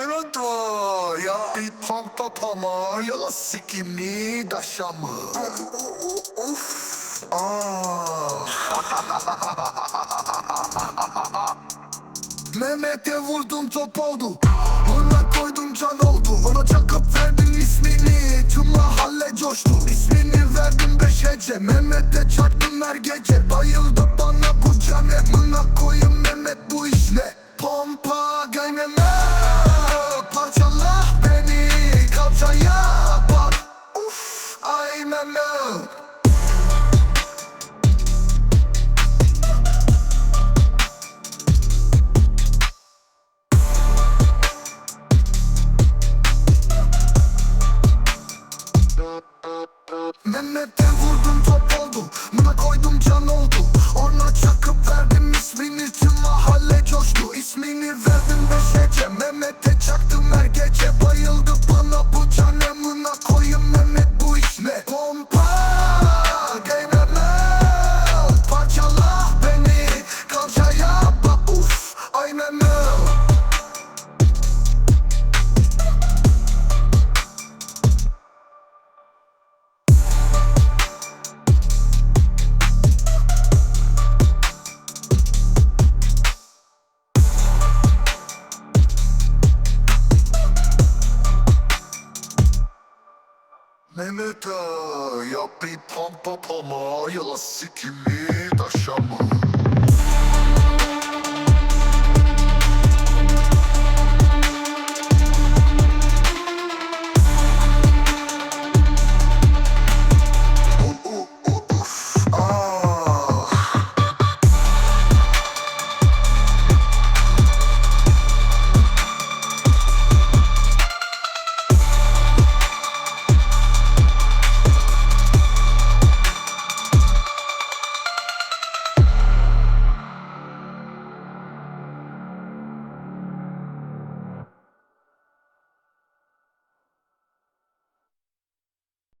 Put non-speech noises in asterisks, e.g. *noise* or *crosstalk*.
Var ya bir pampa pama Yala sikimli daşamı Uf Aa *laughs* Mehmet'e vurdum top oldu. Ona koydum can oldu. Ona çakıp verdim ismini. Tüm mahalle coştu. İsmini verdim beş hece Mehmet'e çarptım her gece. Bayıldı bana bu can Emına koyun Mehmet'e vurdum top oldu. Buna koydum can oldu. Ona çakıp verdim ismini Tüm mahalle coştu. İsmini verdim beş hece Mehmet'e Mehmet ağa, yap bir pampa pama Yala sikimi taşama